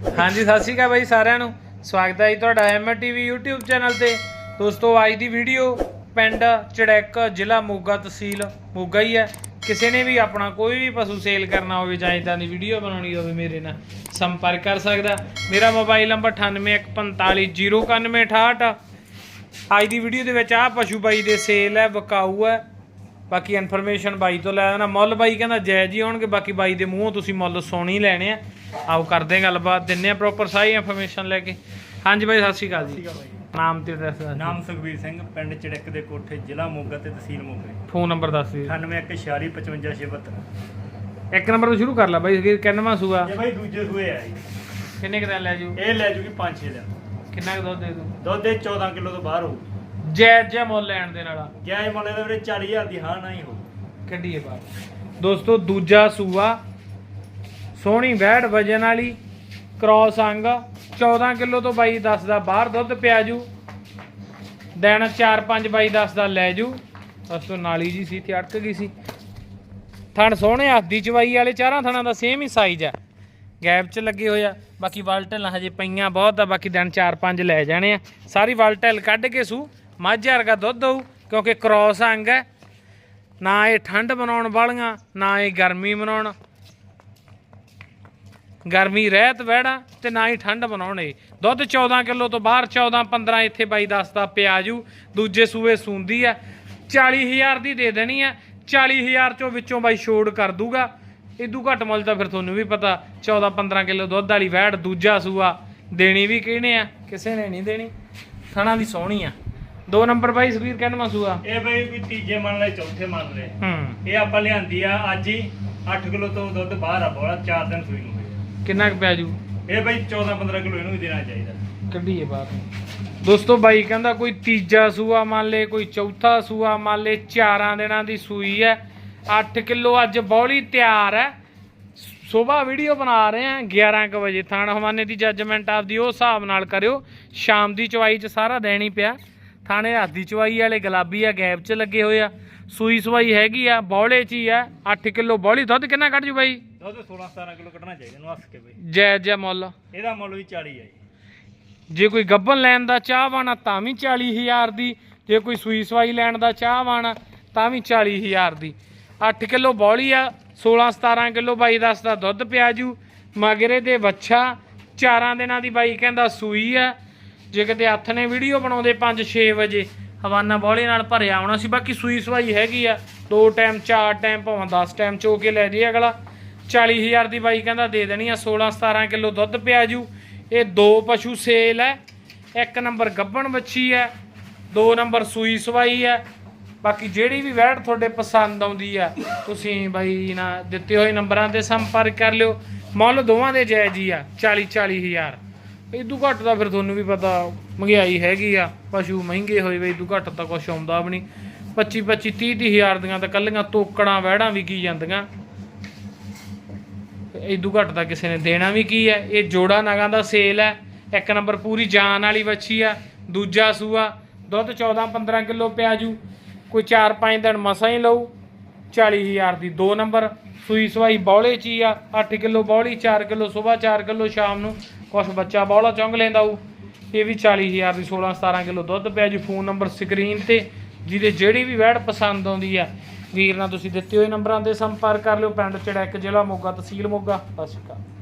ਹਾਂਜੀ, ਸਤਿ ਸ਼੍ਰੀ ਅਕਾਲ ਬਾਈ ਸਾਰਿਆਂ ਨੂੰ। ਸਵਾਗਤ ਹੈ ਜੀ ਤੁਹਾਡਾ ਐਮ ਟੀਵੀ YouTube ਚੈਨਲ ਤੇ। ਦੋਸਤੋ, ਅੱਜ ਦੀ ਵੀਡੀਓ ਪਿੰਡ ਚੜੈਕ ਜ਼ਿਲ੍ਹਾ ਮੋਗਾ ਤਹਿਸੀਲ ਮੋਗਾ ਹੀ ਹੈ। ਕਿਸੇ ਨੇ ਵੀ ਆਪਣਾ ਕੋਈ ਵੀ ਪਸ਼ੂ ਸੇਲ ਕਰਨਾ ਹੋਵੇ ਜਾਂ ਇਦਾਂ ਦੀ ਵੀਡੀਓ ਬਣਾਉਣੀ ਹੋਵੇ, ਮੇਰੇ ਨਾਲ ਸੰਪਰਕ ਕਰ ਸਕਦਾ। ਮੇਰਾ ਮੋਬਾਈਲ ਨੰਬਰ 9815409168 ਅੱਜ ਦੀ ਵੀਡੀਓ ਦੇ ਵਿੱਚ ਆਹ ਪਸ਼ੂ ਬਾਈ ਦੇ ਸੇਲ ਹੈ, ਵਿਕਾਊ ਹੈ। ਬਾਕੀ ਇਨਫੋਰਮੇਸ਼ਨ ਬਾਈ ਤੋਂ ਲੈ ਆਣਾ ਮੁੱਲ ਬਾਈ ਕਹਿੰਦਾ ਜਾਇਜ਼ ਹੀ ਹੋਣਗੇ ਬਾਕੀ ਬਾਈ ਦੇ ਮੂੰਹੋਂ ਤੁਸੀਂ ਮੁੱਲ ਸੋਣੀ ਲੈਣੇ ਆ। ਆਓ ਕਰਦੇ ਹਾਂ ਗੱਲਬਾਤ ਦਿੰਨੇ ਆ ਪ੍ਰੋਪਰ ਸਾਰੀ ਇਨਫੋਰਮੇਸ਼ਨ ਲੈ ਕੇ। ਹਾਂਜੀ ਬਾਈ ਸਤਿ ਸ਼੍ਰੀ ਅਕਾਲ ਜੀ। ਆ ਨਾਮ ਤੇ ਐਡਰੈਸ ਦੱਸ ਨਾਮ ਸੁਖਬੀਰ ਸਿੰਘ ਪਿੰਡ ਚੜਿੱਕ ਦੇ ਕੋਠੇ ਜ਼ਿਲ੍ਹਾ ਮੋਗਾ ਤੇ ਤਹਿਸੀਲ ਮੋਗਾ। ਫੋਨ ਨੰਬਰ ਦੱਸ ਦਿਓ। 9146555672 ਇੱਕ ਨੰਬਰ ਤੋਂ ਸ਼ੁਰੂ ਕਰ ਲੈ ਬਾਈ ਫਿਰ ਕਿੰਨਵਾਂ ਸੂਆ? ਇਹ ਬਾਈ ਦੂਜੇ ਸੂਏ ਆ ਕਿੰਨੇ ਕੁ ਦਿਨ ਲੈ ਜੂ ਇਹ ਲੈ ਜੂਗੀ 5-6 ਦਿਨ ਕਿੰਨਾ ਕੁ ਦੁੱਧ ਦੇ ਦੂ ਦੁੱਧ ਦੇ 14 ਕਿਲੋ ਤੋਂ ਬਾਹਰ ਹੋਊ। ਜਾਇਜ਼ ਜਿਹਾ ਮੁੱਲ ਲੈਣ ਦੇ ਨਾਲ ਇਹ ਮੁੱਲੇ ਦੇ ਵੀਰੇ 40000 ਦੀ ਹਾਂ ਨਹੀਂ ਹੋਊ ਕੱਢੀਏ ਬਾਹਰ। ਦੋਸਤੋ ਦੂਜਾ ਸੂਆ ਸੋਹਣੀ ਵੈੜ ਵਜਨ ਵਾਲੀ ਕ੍ਰੋਸ ਅੰਗ 14 ਕਿਲੋ ਤੋਂ ਬਾਈ ਦੱਸਦਾ ਬਾਹਰ ਦੁੱਧ ਪਿਆ ਜੂ। ਦਿਨ 4-5 ਬਾਈ ਦੱਸਦਾ ਲੈ ਜੂ। ਉਸ ਤੋਂ ਨਾਲੀ ਜੀ ਸੀ ਤੇ ਅਟਕ ਗਈ ਸੀ। ਥਣ ਸੋਹਣੇ ਹੱਥ ਦੀ ਚਵਾਈ ਵਾਲੇ ਚਾਰਾਂ ਥਣਾਂ ਦਾ ਸੇਮ ਹੀ ਸਾਈਜ਼ ਆ। ਗੈਪ 'ਚ ਲੱਗੇ ਹੋਏ ਆ। ਬਾਕੀ ਵਾਲਟਲ ਹਜੇ ਪਈਆਂ ਬਹੁਤ ਆ ਬਾਕੀ ਦਿਨ 4-5 ਲੈ ਜਾਣੇ ਆ। ਸਾਰੀ ਵਾਲਟਲ ਕੱਢ ਕੇ ਸੂ। ਮੱਝ ਵਰਗਾ ਦੁੱਧ ਦਊ ਕਿਉਂਕਿ ਕ੍ਰੋਸ ਅੰਗ ਹੈ। ਨਾ ਇਹ ਠੰਡ ਬਣਾਉਣ ਵਾਲੀਆਂ, ਨਾ ਇਹ ਗਰਮੀ ਬਣਾਉਣ ਗਰਮੀ ਰਹਿਤ ਵਹਿੜਾ ਤੇ ਨਾ ਹੀ ਠੰਡ ਬਣਾਉਣੇ ਦੁੱਧ 14 ਕਿਲੋ ਤੋਂ ਬਾਹਰ 14 15 ਇੱਥੇ ਬਾਈ ਦੱਸਦਾ ਪਿਆਜੂ, ਦੂਜੇ ਸੂਏ ਸੂੰਦੀ ਆ 40000 ਦੀ ਦੇ ਦੇਣੀ ਆ 40000 ਚੋਂ ਵਿੱਚੋਂ ਬਾਈ ਛੋੜ ਕਰ ਦੂਗਾ। ਇਦੂ ਘੱਟ ਮੁੱਲ ਤਾਂ ਫਿਰ ਤੁਹਾਨੂੰ ਵੀ ਪਤਾ 14 15 ਕਿਲੋ ਦੁੱਧ ਵਾਲੀ ਵਹਿੜ ਦੂਜਾ ਸੂਆ ਦੇਣੀ ਵੀ ਕਿਹਨੇ ਆ? ਕਿਸੇ ਨੇ ਨਹੀਂ ਦੇਣੀ। ਥਣਾ ਦੀ ਸੋਹਣੀ ਆ। ਦੋ ਨੰਬਰ ਬਾਈ ਸੁਖੀਰ ਕਹਿੰਦਾ ਸੂਆ ਇਹ ਬਾਈ ਵੀ ਤੀਜੇ ਮੰਨ ਲੈ ਚੌਥੇ ਮੰਨ ਲੈ ਹੂੰ। ਇਹ ਆਪਾਂ ਲਿਆਂਦੀ ਆ ਅੱਜ ਹੀ 8 ਕਿਲੋ ਤੋਂ ਦੁੱਧ ਬਾਹਰ ਆ ਬੋਲਾ 4 ਦਿਨ ਸੂਈ ਨੂੰ ਹੋਏ। ਕਿੰਨਾ ਕੁ ਪਿਆ ਜੂ? ਇਹ ਬਾਈ 14-15 ਕਿਲੋ ਇਹਨੂੰ ਵੀ ਦੇਣਾ ਚਾਹੀਦਾ। ਕੱਢੀਏ ਬਾਹਰ ਦੋਸਤੋ ਬਾਈ ਕਹਿੰਦਾ ਕੋਈ ਤੀਜਾ ਸੂਆ ਮੰਨ ਲੇ ਕੋਈ ਚੌਥਾ ਸੂਆ ਮੰਨ ਲੇ ਚਾਰਾਂ ਦਿਨਾਂ ਦੀ ਸੂਈ ਹੈ। 8 ਕਿਲੋ ਅੱਜ ਬੌਲੀ ਤਿਆਰ ਹੈ। ਸਵੇਰ ਵੀਡੀਓ ਬਣਾ ਰਹੇ ਆ 11 ਕੁ ਵਜੇ। ਥਾਣ ਹਵਾਨੇ ਦੀ ਜੱਜਮੈਂਟ ਆਪਦੀ ਉਹ ਹਿਸਾਬ ਨਾਲ ਕਰਿਓ। ਸ਼ਾਮ ਦੀ ਚਵਾਈ 'ਚ ਸਾਰਾ ਦੇਣੀ ਪਿਆ। ਥਾਣੇ ਹੱਥ ਦੀ ਚਵਾਈ ਵਾਲੇ ਗੁਲਾਬੀ ਆ ਗੈਪ 'ਚ ਲੱਗੇ ਹੋਏ ਆ। ਸੂਈ ਸਵਾਈ ਹੈਗੀ ਆ ਬੌਲੇ 'ਚ ਹੀ ਆ। 8 ਕਿਲੋ ਬੌਲੀ ਦੁੱਧ ਕਿੰਨਾ ਕੱਢ ਜੂ ਬਾਈ? ਦੁੱਧ 16-17 ਕਿਲੋ ਕੱਢਣਾ ਚਾਹੀਦਾ ਇਹਨੂੰ ਹੱਸ ਕੇ ਬਾਈ। ਜੈ ਜੈ ਮੁੱਲ। ਇਹਦਾ ਮੁੱਲ ਵੀ 40 ਆ ਜੀ। ਜੇ ਕੋਈ ਗੱਬਨ ਲੈਣ ਦਾ ਚਾਹਵਾਨ ਆ ਤਾਂ ਵੀ 40000 ਦੀ। ਜੇ ਕੋਈ ਸੂਈ ਸਵਾਈ ਲੈਣ ਦਾ ਚਾਹਵਾਨ ਆ ਤਾਂ ਵੀ 40000 ਦੀ। 8 ਕਿਲੋ ਬੌਲੀ ਆ 16 17 ਕਿਲੋ ਬਾਈ ਦੱਸ ਦਾ ਦੁੱਧ ਪਿਆਜੂ ਮਗਰੇ ਦੇ ਵੱਛਾ ਚਾਰਾਂ ਦਿਨਾਂ ਦੀ ਬਾਈ ਕਹਿੰਦਾ ਸੂਈ ਆ। ਜੇ ਕਿਤੇ ਹੱਥ ਨੇ ਵੀਡੀਓ ਬਣਾਉਂਦੇ 5-6 ਵਜੇ, ਹਵਾਨਾ ਬੌਲੀ ਨਾਲ ਭਰਿਆ ਆਉਣਾ ਸੀ, ਬਾਕੀ ਸੂਈ ਸਵਾਈ ਹੈਗੀ ਆ। ਦੋ ਟਾਈਮ, ਚਾਰ ਟਾਈਮ, ਭਾਵੇਂ 10 ਟਾਈਮ ਚੋ ਕੇ ਲੈ ਜੇ ਅਗਲਾ। 40000 ਦੀ ਬਾਈ ਕਹਿੰਦਾ ਦੇ ਦੇਣੀ ਆ 16 17 ਕਿਲੋ ਦੁੱਧ ਪਿਆ ਜੂ। ਇਹ ਦੋ ਪਸ਼ੂ ਸੇਲ ਹੈ ਇੱਕ ਨੰਬਰ ਗੱਬਣ ਬੱਚੀ ਹੈ ਦੋ ਨੰਬਰ ਸੂਈ ਸਵਾਈ ਹੈ ਬਾਕੀ ਜਿਹੜੀ ਵੀ ਵੈਟ ਤੁਹਾਡੇ ਪਸੰਦ ਆਉਂਦੀ ਆ, ਤੁਸੀਂ ਬਾਈ ਨਾ ਦਿੱਤੇ ਹੋਏ ਨੰਬਰਾਂ ਤੇ ਸੰਪਰਕ ਕਰ ਲਿਓ। ਮੁੱਲ ਦੋਵਾਂ ਦੇ ਜਾਇਜ਼ ਹੀ ਆ 40 40000 ਇਦੋਂ ਘੱਟ ਦਾ ਫਿਰ ਤੁਹਾਨੂੰ ਵੀ ਪਤਾ, ਮਹਿੰਗਾਈ ਹੈਗੀ ਆ, ਪਸ਼ੂ ਮਹਿੰਗੇ ਹੋਏ ਵੇ ਇਦੋਂ ਘੱਟ ਤਾਂ ਕੁਝ ਆਉਂਦਾ ਵੀ ਨਹੀਂ। 25 25 30 ਹਜ਼ਾਰ ਦੀਆਂ ਤਾਂ ਕੱਲੀਆਂ ਤੋਕੜਾਂ, ਵਹਿੜਾਂ ਵੀ ਕੀ ਜਾਂਦੀਆਂ। ਇਦੋਂ ਘੱਟ ਤਾਂ ਕਿਸੇ ਨੇ ਦੇਣਾ ਵੀ ਕੀ ਹੈ ਇਹ ਜੋੜਾ ਨਗਾਂ ਦਾ ਸੇਲ ਹੈ ਇੱਕ ਨੰਬਰ ਪੂਰੀ ਜਾਨ ਵਾਲੀ ਵੱਛੀ ਆ, ਦੂਜਾ ਸੂਆ, ਦੁੱਧ 14 15 ਕਿਲੋ ਪਿਆਜੂ, ਕੋਈ 4-5 ਦਿਨ ਮਸਾਂ ਹੀ ਲਊ। 40000 ਦੀ ਦੋ ਨੰਬਰ, ਸੂਈ ਸਵਾਈ ਬੌਲੇ ਚ ਹੀ ਆ 8 ਕਿਲੋ ਬੌਲੀ 4 ਕਿਲੋ ਸਵੇਰ 4 ਕਿਲੋ ਸ਼ਾਮ ਨੂੰ ਕੁਛ ਬੱਚਾ ਬੌਲਾ ਚੁੰਗ ਲੈਂਦਾ ਉਹ ਇਹ ਵੀ 40000 ਦੀ 16 17 ਕਿਲੋ ਦੁੱਧ ਪਿਆ ਜੀ, ਫੋਨ ਨੰਬਰ ਸਕਰੀਨ ਤੇ, ਜਿਹਦੇ ਜਿਹੜੀ ਵੀ ਵੈੜ ਪਸੰਦ ਆਉਂਦੀ ਆ। ਵੀਰ ਨਾਲ ਤੁਸੀਂ ਦਿੱਤੇ ਹੋਏ ਨੰਬਰਾਂ ਤੇ ਸੰਪਰਕ ਕਰ ਲਿਓ, ਪਿੰਡ ਚੜੈਕ ਜ਼ਿਲ੍ਹਾ ਮੋਗਾ, ਤਹਿਸੀਲ ਮੋਗਾ, ਸਤਿ ਸ਼੍ਰੀ ਅਕਾਲ।